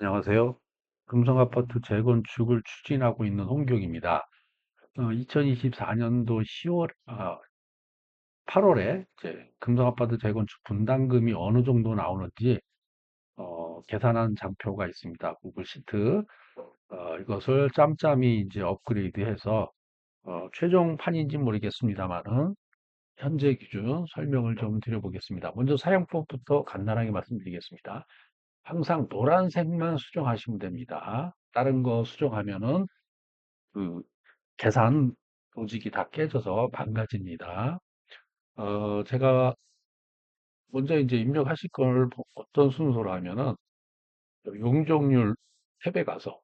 안녕하세요. 금성아파트 재건축을 추진하고 있는 홍경입니다. 2024년도 10월, 8월에 이제 금성아파트 재건축 분담금이 어느 정도 나오는지 어, 계산한 장표가 있습니다. 구글 시트. 어, 이것을 짬짬이 이제 업그레이드해서 어, 최종 판인지 모르겠습니다만은 현재 기준 설명을 좀 드려보겠습니다. 먼저 사용법부터 간단하게 말씀드리겠습니다. 항상 노란색만 수정하시면 됩니다. 다른 거 수정하면은 그 계산 로직이 다 깨져서 망가집니다. 어, 제가 먼저 이제 입력하실 걸 보- 어떤 순서로 하면은 용적률 탭에 가서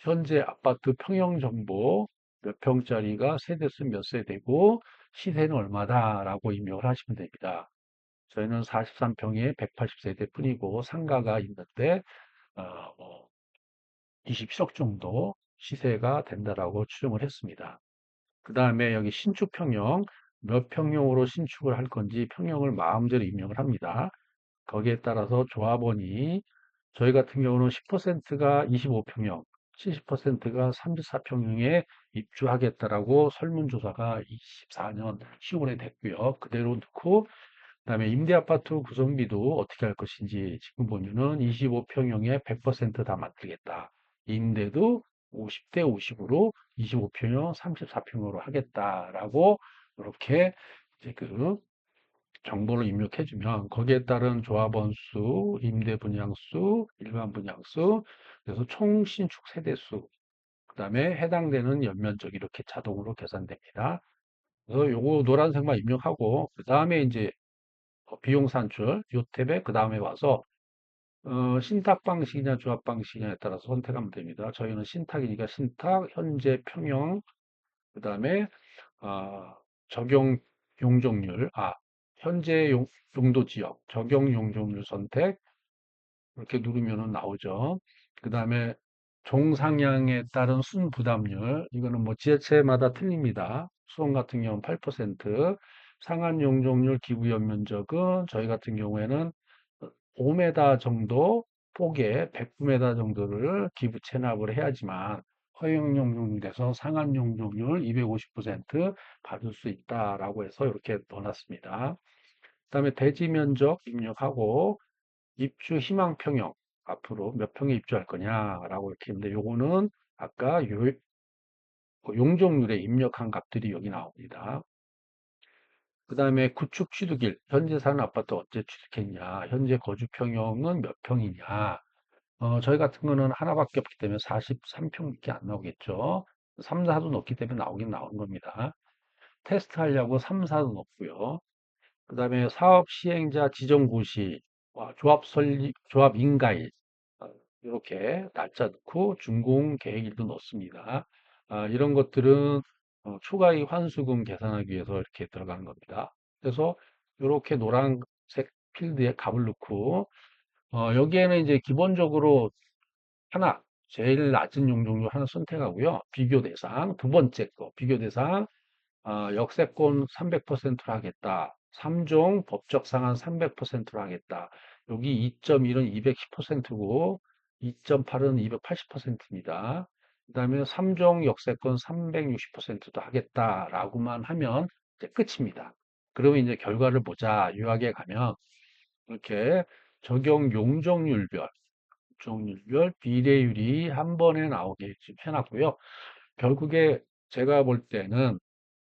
현재 아파트 평형 정보 몇 평짜리가 세대수 몇 세대고 시세는 얼마다라고 입력을 하시면 됩니다. 저희는 43평에 180세대 뿐이고 상가가 있는데 어, 뭐 27억 정도 시세가 된다라고 추정을 했습니다. 그 다음에 여기 신축 평형 몇 평형으로 신축을 할 건지 평형을 마음대로 입력을 합니다. 거기에 따라서 조합원이 저희 같은 경우는 10%가 25평형, 70%가 34평형에 입주하겠다라고 설문조사가 24년 10월에 됐고요. 그대로 그 다음에 임대 아파트 구성비도 어떻게 할 것인지 지금 보면은 25평형에 100%다 만들겠다. 임대도 50대 50으로 25평형, 34평으로 하겠다라고 이렇게 이제 그 정보를 입력해주면 거기에 따른 조합원 수, 임대 분양 수, 일반 분양 수, 그래서 총 신축 세대 수, 그 다음에 해당되는 연면적 이렇게 자동으로 계산됩니다. 그래서 요거 노란색만 입력하고 그 다음에 이제 어, 비용 산출 요 탭에 그 다음에 와서 어, 신탁 방식이냐 조합 방식이냐에 따라서 선택하면 됩니다. 저희는 신탁이니까 신탁, 현재 평형, 그 다음에 아, 적용 용적률, 아 현재 용, 용도 지역, 적용 용적률 선택 이렇게 누르면은 나오죠. 그 다음에 종상향에 따른 순부담률 이거는 뭐 지자체마다 틀립니다. 수원 같은 경우는 8%, 상한 용적률 기부 연면적은 저희 같은 경우에는 5m 정도 폭에 109m 정도를 기부 체납을 해야지만 허용 용적률에서 상한 용적률 250% 받을 수 있다라고 해서 이렇게 넣어놨습니다. 그 다음에 대지 면적 입력하고 입주 희망 평형 앞으로 몇 평에 입주할 거냐라고 이렇게 했는데 요거는 아까 요 용적률에 입력한 값들이 여기 나옵니다. 그 다음에 구축 취득일, 현재 사는 아파트 언제 취득했냐, 현재 거주 평형은 몇 평이냐. 어, 저희 같은 거는 하나밖에 없기 때문에 43평밖에 안 나오겠죠. 3, 4도 넣기 때문에 나오긴 나오는 겁니다. 테스트 하려고 3, 4도 넣고요. 그 다음에 사업 시행자 지정 고시, 와, 조합 설립, 조합 인가일, 어, 이렇게 날짜 넣고 준공 계획일도 넣습니다. 아, 이런 것들은 어, 추가이익 환수금 계산하기 위해서 이렇게 들어가는 겁니다. 그래서 이렇게 노란색 필드에 값을 넣고 어, 여기에는 이제 기본적으로 하나, 제일 낮은 용적률 하나 선택하고요. 비교 대상, 두 번째 거, 비교 대상, 어, 역세권 300%로 하겠다. 3종 법적 상한 300%로 하겠다. 여기 2.1은 210%고 2.8은 280%입니다. 그 다음에 3종 역세권 360%도 하겠다라고만 하면 끝입니다. 그러면 이제 결과를 보자. 유학에 가면 이렇게 적용 용적률별, 용적률별 비례율이 한 번에 나오게 지금 해놨고요. 결국에 제가 볼 때는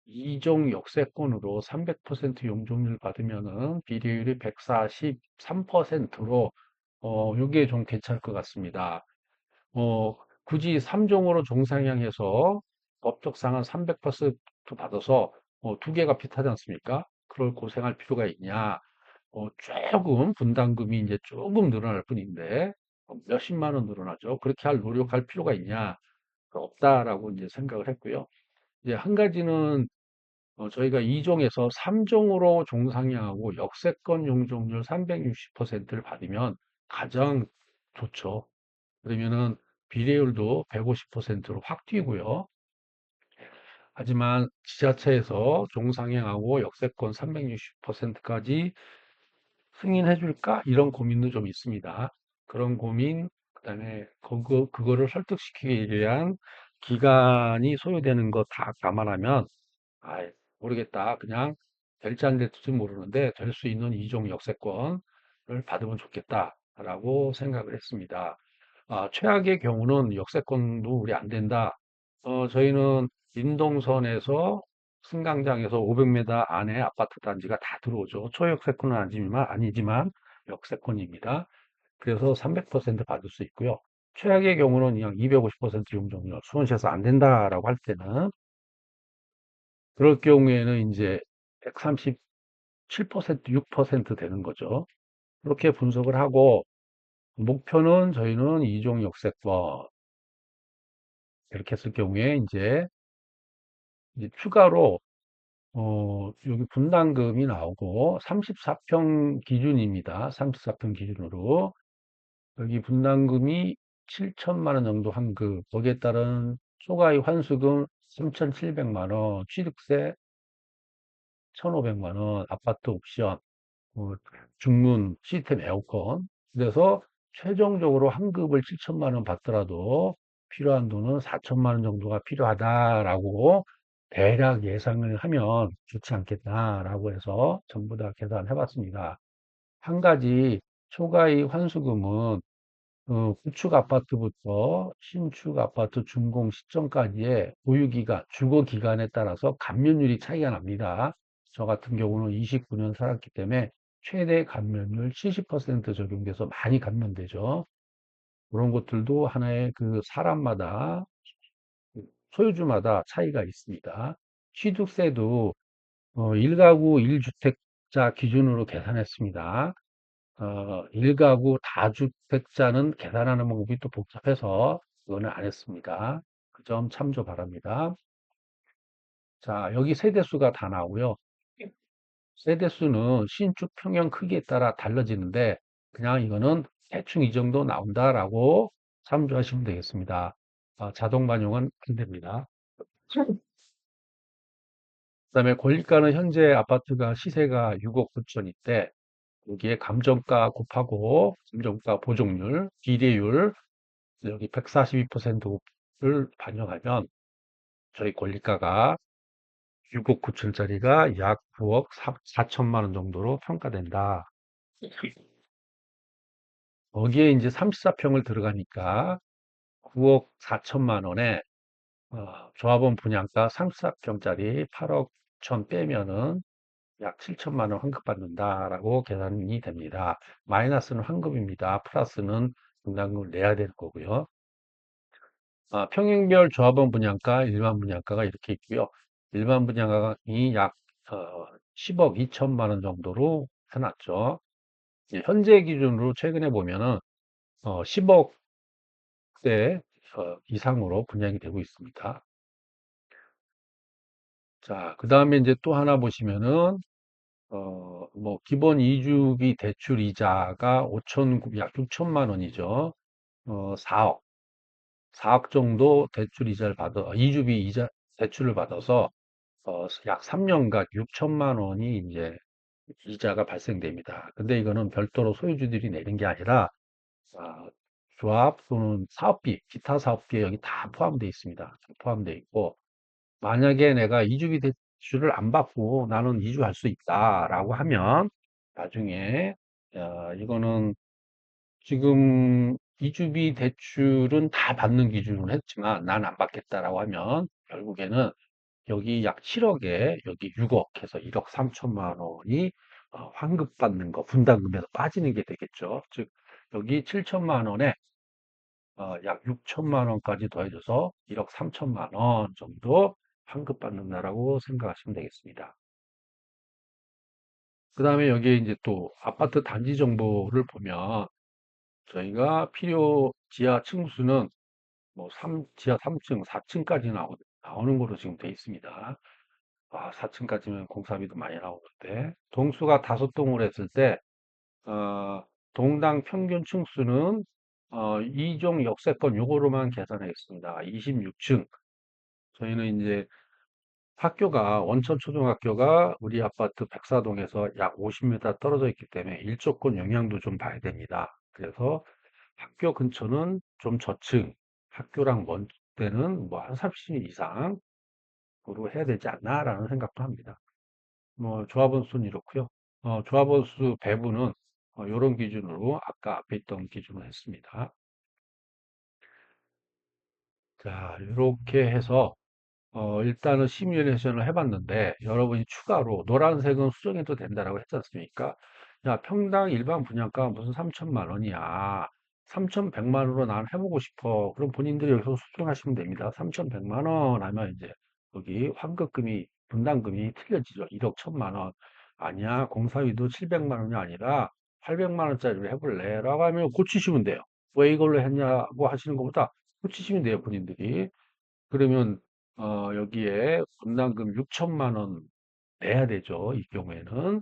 이종 역세권으로 300% 용적률 받으면은 비례율이 143%로 어, 요게 좀 괜찮을 것 같습니다. 어, 굳이 3종으로 종상향해서 법적 상한 300% 받아서 어, 두 개가 비슷하지 않습니까? 그걸 고생할 필요가 있냐? 어, 조금 분담금이 이제 조금 늘어날 뿐인데 어, 몇십만 원 늘어나죠. 그렇게 할 노력할 필요가 있냐? 없다라고 이제 생각을 했고요. 이제 한 가지는 어, 저희가 2종에서 3종으로 종상향하고 역세권 용적률 360%를 받으면 가장 좋죠. 그러면은 비례율도 150%로 확 뛰고요. 하지만 지자체에서 종상향하고 역세권 360%까지 승인해 줄까? 이런 고민도 좀 있습니다. 그런 고민 그다음에 그거 그거를 설득시키기 위한 기간이 소요되는 거 다 감안하면 아 모르겠다. 그냥 될지 안 될지 모르는데 될 수 있는 이종 역세권을 받으면 좋겠다라고 생각을 했습니다. 아, 최악의 경우는 역세권도 우리 안 된다. 어, 저희는 인동선에서 승강장에서 500m 안에 아파트 단지가 다 들어오죠. 초역세권은 아니지만, 아니지만 역세권입니다. 그래서 300% 받을 수 있고요. 최악의 경우는 그냥 250% 용적률, 수원시에서 안 된다라고 할 때는 그럴 경우에는 이제 137%, 6% 되는 거죠. 그렇게 분석을 하고 목표는 저희는 이종 역세권 이렇게 했을 경우에 이제, 이제 추가로 어, 여기 분담금이 나오고 34평 기준입니다. 34평 기준으로 여기 분담금이 7천만 원 정도 환급 거기에 따른 초과의 환수금 3,700만 원, 취득세 1,500만 원, 아파트 옵션, 뭐 중문, 시스템 에어컨 그래서 최종적으로 환급을 7천만 원 받더라도 필요한 돈은 4천만 원 정도가 필요하다라고 대략 예상을 하면 좋지 않겠나라고 해서 전부 다 계산해 봤습니다. 한 가지 초과의 환수금은 어, 구축 아파트부터 신축 아파트 준공 시점까지의 보유기간, 주거기간에 따라서 감면율이 차이가 납니다. 저 같은 경우는 29년 살았기 때문에 최대 감면율 70% 적용돼서 많이 감면되죠. 그런 것들도 하나의 그 사람마다 소유주마다 차이가 있습니다. 취득세도 어, 1가구 1주택자 기준으로 계산했습니다. 어, 1가구 다주택자는 계산하는 방법이 또 복잡해서 그거는 안 했습니다. 그 점 참조 바랍니다. 자, 여기 세대수가 다 나오고요. 세대수는 신축 평형 크기에 따라 달라지는데 그냥 이거는 대충 이 정도 나온다라고 참조하시면 되겠습니다. 아, 자동 반영은 안 됩니다. 그 다음에 권리가는 현재 아파트가 시세가 6억 9천인데 여기에 감정가 곱하고 감정가 보정률, 비례율 여기 142%를 반영하면 저희 권리가가 6억 9천짜리가 약 9억 4 천만 원 정도로 평가된다. 거기에 이제 34평을 들어가니까 9억 4천만 원에 어, 조합원 분양가 34평짜리 8억 1천 빼면은 약 7천만 원 환급 받는다라고 계산이 됩니다. 마이너스는 환급입니다. 플러스는 분담금을 내야 되는 거고요. 아, 평행별 조합원 분양가, 일반 분양가가 이렇게 있고요. 일반 분양가가 약 어, 10억 2천만 원 정도로 해놨죠. 현재 기준으로 최근에 보면은 어, 10억대 어, 이상으로 분양이 되고 있습니다. 자, 그 다음에 이제 또 하나 보시면은 어, 뭐 기본 이주비 대출 이자가 5천 약 6천만 원이죠. 어, 4억 4억 정도 대출 이자를 받아 이주비 이자 대출을 받아서 어, 약 3년간 6천만 원이 이제 이자가 발생됩니다. 근데 이거는 별도로 소유주들이 내는 게 아니라 아, 조합 또는 사업비, 기타 사업비에 여기 다 포함되어 있습니다. 포함되어 있고 만약에 내가 이주비 대출을 안 받고 나는 이주할 수 있다라고 하면 나중에 어, 이거는 지금 이주비 대출은 다 받는 기준으로 했지만 난 안 받겠다라고 하면 결국에는 여기 약 7억에 여기 6억 해서 1억 3천만 원이 어, 환급 받는 거 분담금에서 빠지는 게 되겠죠. 즉 여기 7천만 원에 어, 약 6천만 원까지 더해져서 1억 3천만 원 정도 환급 받는다라고 생각하시면 되겠습니다. 그 다음에 여기에 이제 또 아파트 단지 정보를 보면 저희가 필요 지하 층수는 뭐 3, 지하 3층, 4층까지 나오, 나오는 거로 지금 돼 있습니다. 아, 4층까지면 공사비도 많이 나오는데 동수가 다섯 동을 했을 때 어, 동당 평균 층수는 어, 2종 역세권 요거로만 계산하겠습니다. 26층. 저희는 이제 학교가 원천초등학교가 우리 아파트 백사동에서 약 50m 떨어져 있기 때문에 일조권 영향도 좀 봐야 됩니다. 그래서 학교 근처는 좀 저층, 학교랑 먼 데는 뭐 한 30 이상으로 해야 되지 않나라는 생각도 합니다. 뭐 조합원 수는 이렇고요. 어, 조합원 수 배분은 이런 기준으로 아까 앞에 있던 기준으로 했습니다. 자, 이렇게 해서 어, 일단은 시뮬레이션을 해봤는데 여러분이 추가로 노란색은 수정해도 된다라고 했지 않습니까? 야, 평당 일반 분양가 무슨 3천만 원이야. 3,100만 원으로 난 해보고 싶어. 그럼 본인들이 여기서 수정하시면 됩니다. 3,100만 원 하면 이제 여기 환급금이 분담금이 틀려지죠. 1억 1천만 원. 아니야, 공사비도 700만 원이 아니라 800만 원짜리로 해볼래. 라고 하면 고치시면 돼요. 왜 이걸로 했냐고 하시는 것보다 고치시면 돼요, 본인들이. 그러면 어, 여기에 분담금 6천만 원 내야 되죠. 이 경우에는.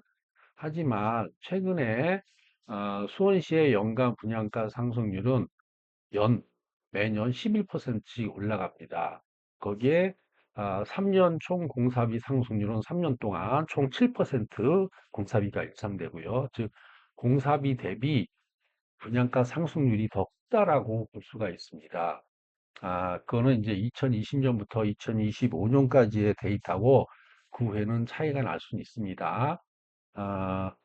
하지만 최근에 어, 수원시의 연간 분양가 상승률은 연 매년 11%씩 올라갑니다. 거기에 아, 3년 총 공사비 상승률은 3년 동안 총 7% 공사비가 일상되고요. 즉 공사비 대비 분양가 상승률이 더 크다라고 볼 수가 있습니다. 아, 그거는 이제 2020년부터 2025년까지의 데이터고 그 후에는 차이가 날 수는 있습니다. 아,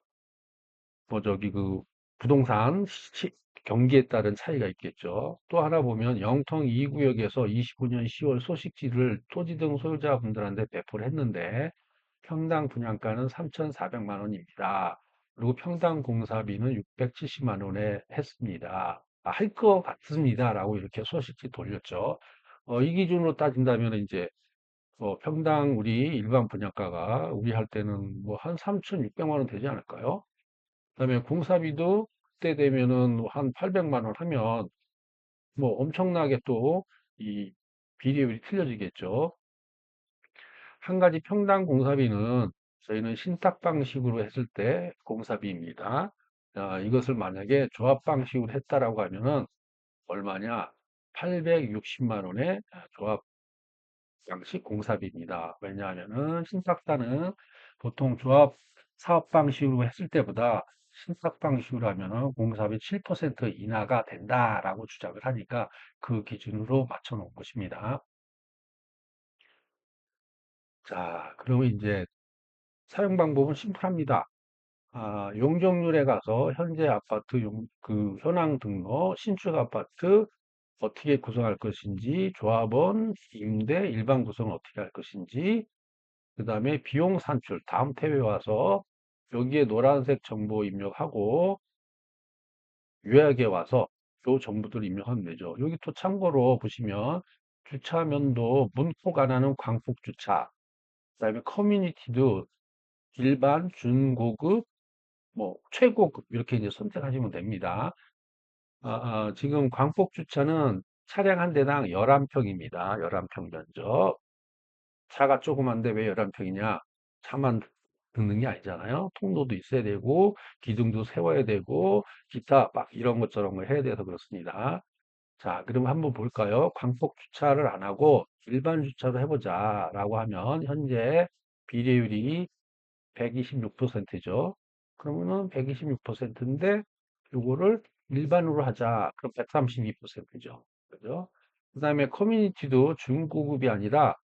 뭐 저기 그 부동산 시, 경기에 따른 차이가 있겠죠. 또 하나 보면 영통 2구역에서 25년 10월 소식지를 토지 등 소유자분들한테 배포를 했는데 평당 분양가는 3,400만 원입니다. 그리고 평당 공사비는 670만 원에 했습니다. 아, 할것 같습니다. 라고 이렇게 소식지 돌렸죠. 어, 이 기준으로 따진다면 이제 어, 평당 우리 일반 분양가가 우리 할 때는 뭐 한 3,600만 원 되지 않을까요? 그다음에 공사비도 그때 되면은 한 800만 원 하면 뭐 엄청나게 또 이 비례율이 틀려지겠죠. 한 가지 평당 공사비는 저희는 신탁 방식으로 했을 때 공사비입니다. 자, 이것을 만약에 조합 방식으로 했다라고 하면은 얼마냐? 860만 원의 조합 방식 공사비입니다. 왜냐하면은 신탁사는 보통 조합 사업 방식으로 했을 때보다 신탁 방식으로 하면은 공사비 7% 인하가 된다라고 주장을 하니까 그 기준으로 맞춰 놓은 것입니다. 자, 그러면 이제 사용 방법은 심플합니다. 아, 용적률에 가서 현재 아파트 용, 그 현황 등록, 신축 아파트 어떻게 구성할 것인지, 조합원, 임대, 일반 구성을 어떻게 할 것인지, 그 다음에 비용 산출, 다음 탭에 와서 여기에 노란색 정보 입력하고 요약에 와서 요 정보들을 입력하면 되죠. 여기 또 참고로 보시면 주차면도 안 하는 광폭 주차, 그 다음에 커뮤니티도 일반, 준고급, 뭐 최고급 이렇게 이제 선택하시면 됩니다. 아, 아, 지금 광폭 주차는 차량 한 대당 11평입니다. 11평 면적. 차가 조그만데 왜 11평이냐? 차만 듣는 게 아니잖아요. 통로도 있어야 되고, 기둥도 세워야 되고, 기타 막 이런 걸 해야 돼서 그렇습니다. 자, 그럼 한번 볼까요? 광폭 주차를 안 하고 일반 주차로 해보자 라고 하면 현재 비례율이 126%죠. 그러면은 126%인데 요거를 일반으로 하자. 그럼 132%죠. 그죠? 그 다음에 커뮤니티도 중고급이 아니라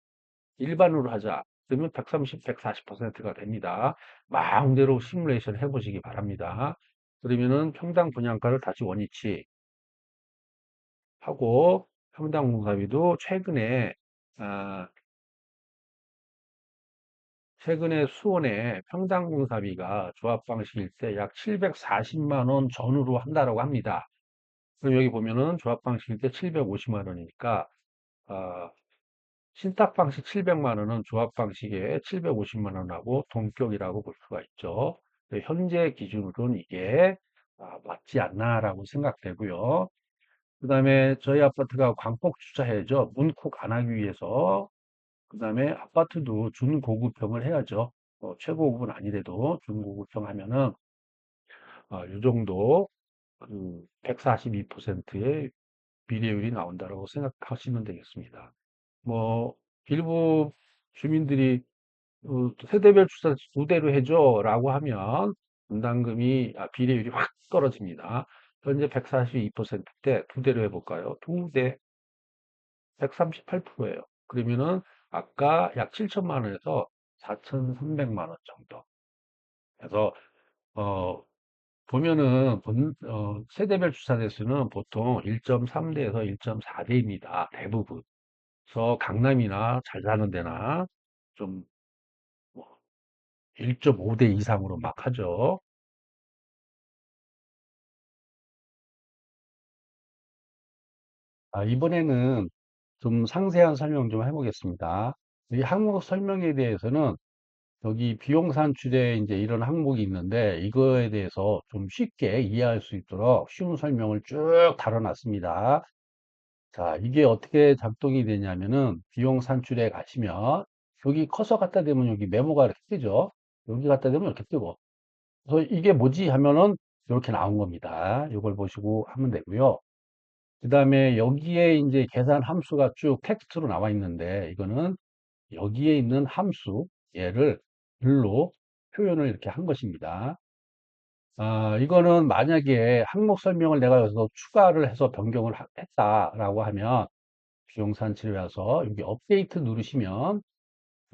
일반으로 하자. 그러면 130, 140%가 됩니다. 마음대로 시뮬레이션 해보시기 바랍니다. 그러면은 평당 분양가를 다시 원위치 하고 평당 공사비도 최근에 아, 최근에 수원에 평당 공사비가 조합 방식일 때 약 740만 원 전후로 한다라고 합니다. 그럼 여기 보면은 조합 방식일 때 750만 원이니까 어, 신탁 방식 700만 원은 조합 방식에 750만 원하고 동격이라고 볼 수가 있죠. 현재 기준으로는 이게 아, 맞지 않나라고 생각되고요. 그 다음에 저희 아파트가 광폭 주차해야죠. 문콕 안 하기 위해서. 그 다음에 아파트도 준고급형을 해야죠. 어, 최고급은 아니래도 준고급형 하면은 어, 이 정도 그 142%의 비례율이 나온다고 생각하시면 되겠습니다. 뭐 일부 주민들이 어, 세대별 주차 두 대로 해 줘라고 하면 분담금이 아, 비례율이 확 떨어집니다. 현재 142%대 두 대로 해 볼까요? 두대 138%예요. 그러면은 아까 약 7천만 원에서 4,300만 원 정도. 그래서 어 보면은 본, 어, 세대별 주사 대수는 보통 1.3 대에서 1.4 대입니다. 대부분. 그래서 강남이나 잘 사는 데나 좀 1.5대 이상으로 막 하죠. 아, 이번에는 좀 상세한 설명 좀 해보겠습니다. 이 항목 설명에 대해서는 여기 비용 산출에 이제 이런 항목이 있는데 이거에 대해서 좀 쉽게 이해할 수 있도록 쉬운 설명을 쭉 달아놨습니다. 자, 이게 어떻게 작동이 되냐면은 비용 산출에 가시면 여기 커서 갖다 대면 여기 메모가 이렇게 뜨죠. 여기 갖다 대면 이렇게 뜨고. 그래서 이게 뭐지 하면은 이렇게 나온 겁니다. 이걸 보시고 하면 되고요. 그 다음에 여기에 이제 계산 함수가 쭉 텍스트로 나와 있는데 이거는 여기에 있는 함수 얘를 글로 표현을 이렇게 한 것입니다. 아, 이거는 만약에 항목 설명을 내가 여기서 추가를 해서 변경을 하- 했다라고 하면 비용 산치를 와서 여기 업데이트 누르시면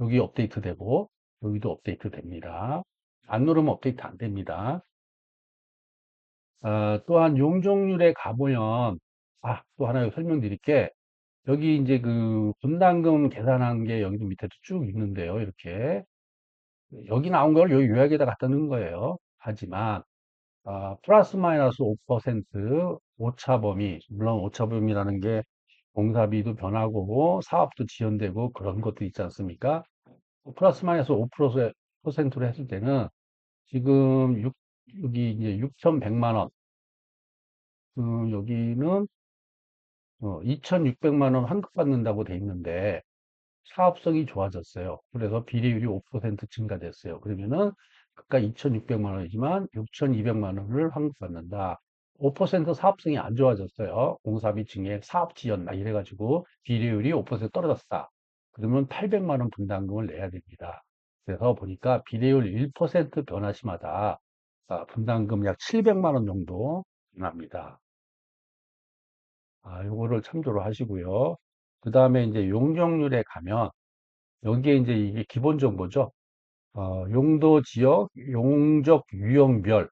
여기 업데이트 되고 여기도 업데이트 됩니다. 안 누르면 업데이트 안 됩니다. 아, 또한 용적률에 가보면 아, 또 하나 설명드릴게. 여기 이제 그 분담금 계산한 게 여기도 밑에도 쭉 있는데요. 이렇게 여기 나온 걸 여기 요약에다 갖다 넣은 거예요. 하지만 아, 플러스 마이너스 5% 오차 범위 물론 오차 범위라는 게 공사비도 변하고 사업도 지연되고 그런 것도 있지 않습니까? 플러스 마이너스 5%로 했을 때는 지금 6, 여기 이제 6,100만 원 음, 여기는 어, 2,600만 원 환급받는다고 돼 있는데 사업성이 좋아졌어요. 그래서 비례율이 5% 증가됐어요. 그러면은 그가 2,600만 원이지만 6,200만 원을 환급받는다. 5% 사업성이 안 좋아졌어요. 공사비 증액, 사업 지연 막 이래가지고 비례율이 5% 떨어졌다. 그러면 800만 원 분담금을 내야 됩니다. 그래서 보니까 비례율 1% 변화 시마다 아, 분담금 약 700만 원 정도 변합니다. 아, 요거를 참조로 하시고요. 그 다음에 이제 용적률에 가면 여기에 이제 이게 기본 정보죠. 어, 용도 지역, 용적 유형별,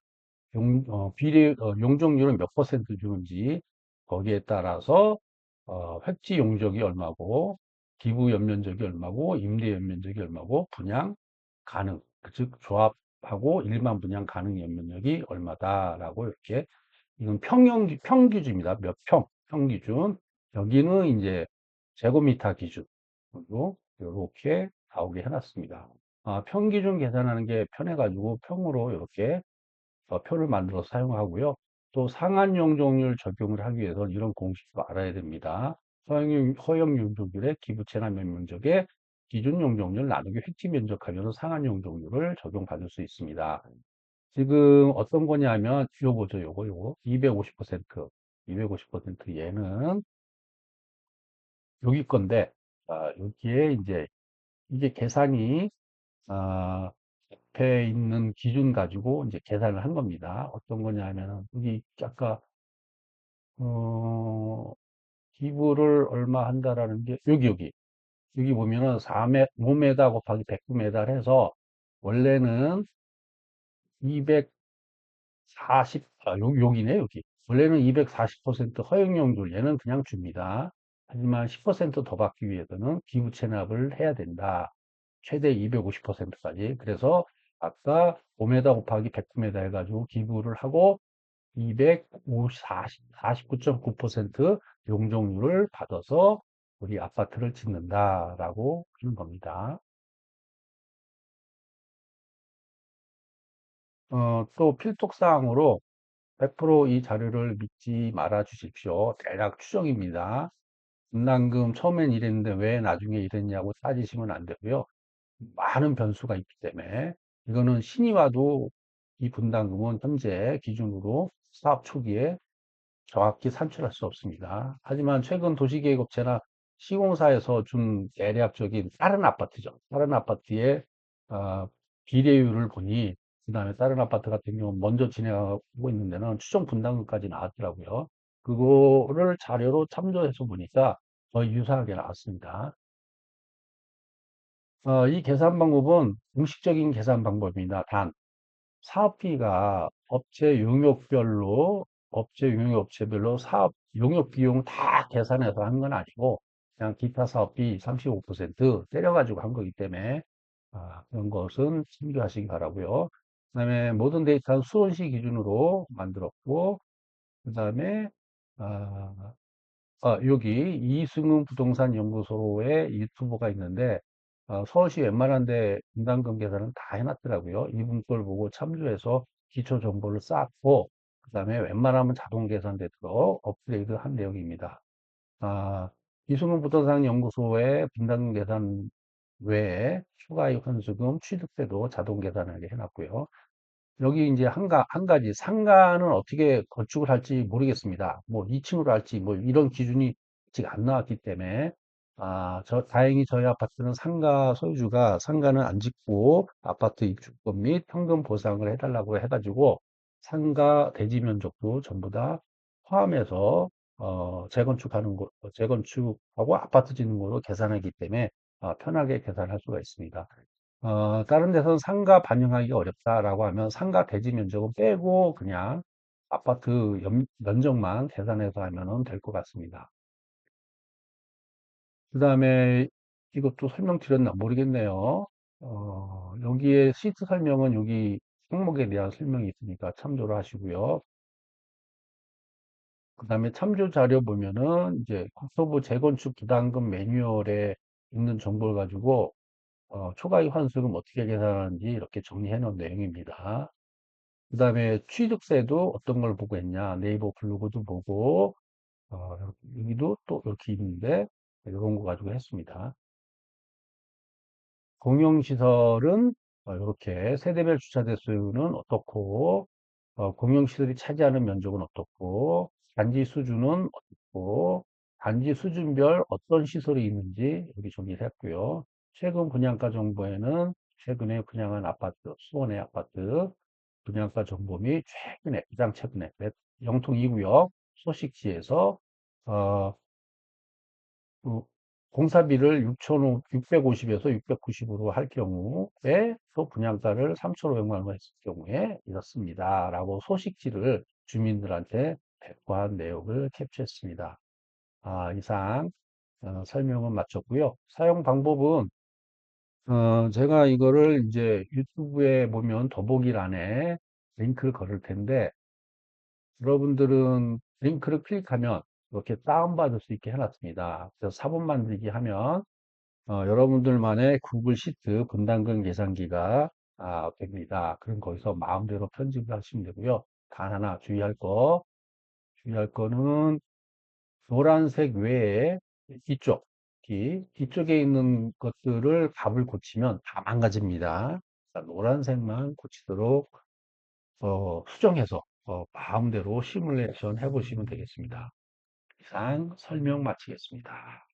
용, 어, 비례, 어, 용적률은 몇 퍼센트 주는지 거기에 따라서 어, 획지 용적이 얼마고 기부 연면적이 얼마고 임대 연면적이 얼마고 분양 가능 즉 조합하고 일반 분양 가능 연면적이 얼마다라고 이렇게 이건 평형 평기준입니다. 몇 평, 평기준. 여기는 이제 제곱미터 기준으로 이렇게 나오게 해놨습니다. 아, 평기준 계산하는 게 편해가지고 평으로 이렇게 어, 표를 만들어서 사용하고요. 또 상한 용적률 적용을 하기 위해서는 이런 공식도 알아야 됩니다. 허용, 허용 용적률의 기부채나 면적의 기준 용적률 나누기 획지 면적하면 상한 용적률을 적용받을 수 있습니다. 지금 어떤 거냐면 요거죠 요거 요거 250% 250% 얘는 여기 건데 아, 여기에 이제 이게 계산이 아, 앞에 있는 기준 가지고 이제 계산을 한 겁니다. 어떤 거냐면은 여기 아까 어, 기부를 얼마 한다라는 게 여기 여기 여기 보면은 4m 5m 곱하기 109m 해서 원래는 200 40, 아, 여기, 여기네, 여기. 원래는 240% 허용용률, 얘는 그냥 줍니다. 하지만 10%더 받기 위해서는 기부 체납을 해야 된다. 최대 250%까지. 그래서 아까 5m 곱하기 109m 해가지고 기부를 하고 249.9% 용적률을 받아서 우리 아파트를 짓는다라고 하는 겁니다. 어, 또 필독사항으로 100%이 자료를 믿지 말아 주십시오. 대략 추정입니다. 분담금 처음엔 이랬는데 왜 나중에 이랬냐고 따지시면 안 되고요. 많은 변수가 있기 때문에 이거는 신이 와도 이 분담금은 현재 기준으로 사업 초기에 정확히 산출할 수 없습니다. 하지만 최근 도시계획업체나 시공사에서 준 대략적인 다른 아파트죠. 다른 아파트의 어, 비례율을 보니 그 다음에 다른 아파트 같은 경우는 먼저 진행하고 있는 데는 추정 분담금까지 나왔더라고요. 그거를 자료로 참조해서 보니까 거의 유사하게 나왔습니다. 어, 이 계산 방법은 공식적인 계산 방법입니다. 단, 사업비가 업체 용역별로, 업체 용역 업체별로 사업 용역 비용 다 계산해서 한 건 아니고, 그냥 기타 사업비 35% 때려가지고 한 거기 때문에, 아, 그런 것은 참조하시기 바라고요. 그 다음에 모든 데이터는 수원시 기준으로 만들었고, 그 다음에, 아, 아, 여기 이승훈 부동산 연구소의 유튜브가 있는데 어, 서울시 웬만한 데 계산은 다 해놨더라고요. 이분 걸 보고 참조해서 기초 정보를 쌓고 그 다음에 웬만하면 자동 계산되도록 업그레이드 한 내용입니다. 아, 이승훈 부동산 연구소의 분담금 계산 외에 추가이익 환수금 취득세도 자동 계산하게 해놨고요. 여기 이제 한, 가, 한 가지 상가는 어떻게 건축을 할지 모르겠습니다. 뭐 2층으로 할지 뭐 이런 기준이 아직 안 나왔기 때문에 아, 저 다행히 저희 아파트는 상가 소유주가 상가는 안 짓고 아파트 입주권 및 현금 보상을 해달라고 해가지고 상가 대지 면적도 전부 다 포함해서 어, 재건축하는 거, 재건축하고 아파트 짓는 거로 계산하기 때문에 어, 편하게 계산할 수가 있습니다. 어, 다른 데서는 상가 반영하기가 어렵다라고 하면 상가 대지 면적은 빼고 그냥 아파트 연- 면적만 계산해서 하면 될 것 같습니다. 그 다음에 이것도 설명드렸나 모르겠네요. 어, 여기에 시트 설명은 여기 항목에 대한 설명이 있으니까 참조를 하시고요. 그 다음에 참조 자료 보면은 이제 국토부 재건축 부담금 매뉴얼에 있는 정보를 가지고 어, 초과이익 환수금 어떻게 계산하는지 이렇게 정리해 놓은 내용입니다. 그 다음에 취득세도 어떤 걸 보고 했냐. 네이버 블로그도 보고, 어, 여기도 또 이렇게 있는데, 이런 거 가지고 했습니다. 공용시설은 어, 이렇게 세대별 주차 대수는 어떻고, 어, 공용시설이 차지하는 면적은 어떻고, 단지 수준은 어떻고, 단지 수준별 어떤 시설이 있는지 여기 정리를 했고요. 최근 분양가 정보에는 최근에 분양한 아파트, 수원의 아파트 분양가 정보 및 최근에, 가장 최근에 영통 2구역 소식지에서 어, 그 공사비를 6,650에서 690으로 할 경우에 또 분양가를 3,500만 원 했을 경우에 이렇습니다. 라고 소식지를 주민들한테 배포한 내용을 캡처했습니다. 아, 이상 어, 설명은 마쳤고요. 사용 방법은 어, 제가 이거를 이제 유튜브에 보면 더보기란에 링크를 걸을 텐데 여러분들은 링크를 클릭하면 이렇게 다운받을 수 있게 해놨습니다. 그래서 사본 만들기 하면 어, 여러분들만의 구글 시트 분담금 계산기가 아, 됩니다. 그럼 거기서 마음대로 편집을 하시면 되고요. 단 하나 주의할 거, 주의할 거는 노란색 외에 이쪽, 이 뒤쪽에 있는 것들을 값을 고치면 다 망가집니다. 노란색만 고치도록 어, 수정해서 어, 마음대로 시뮬레이션 해보시면 되겠습니다. 이상 설명 마치겠습니다.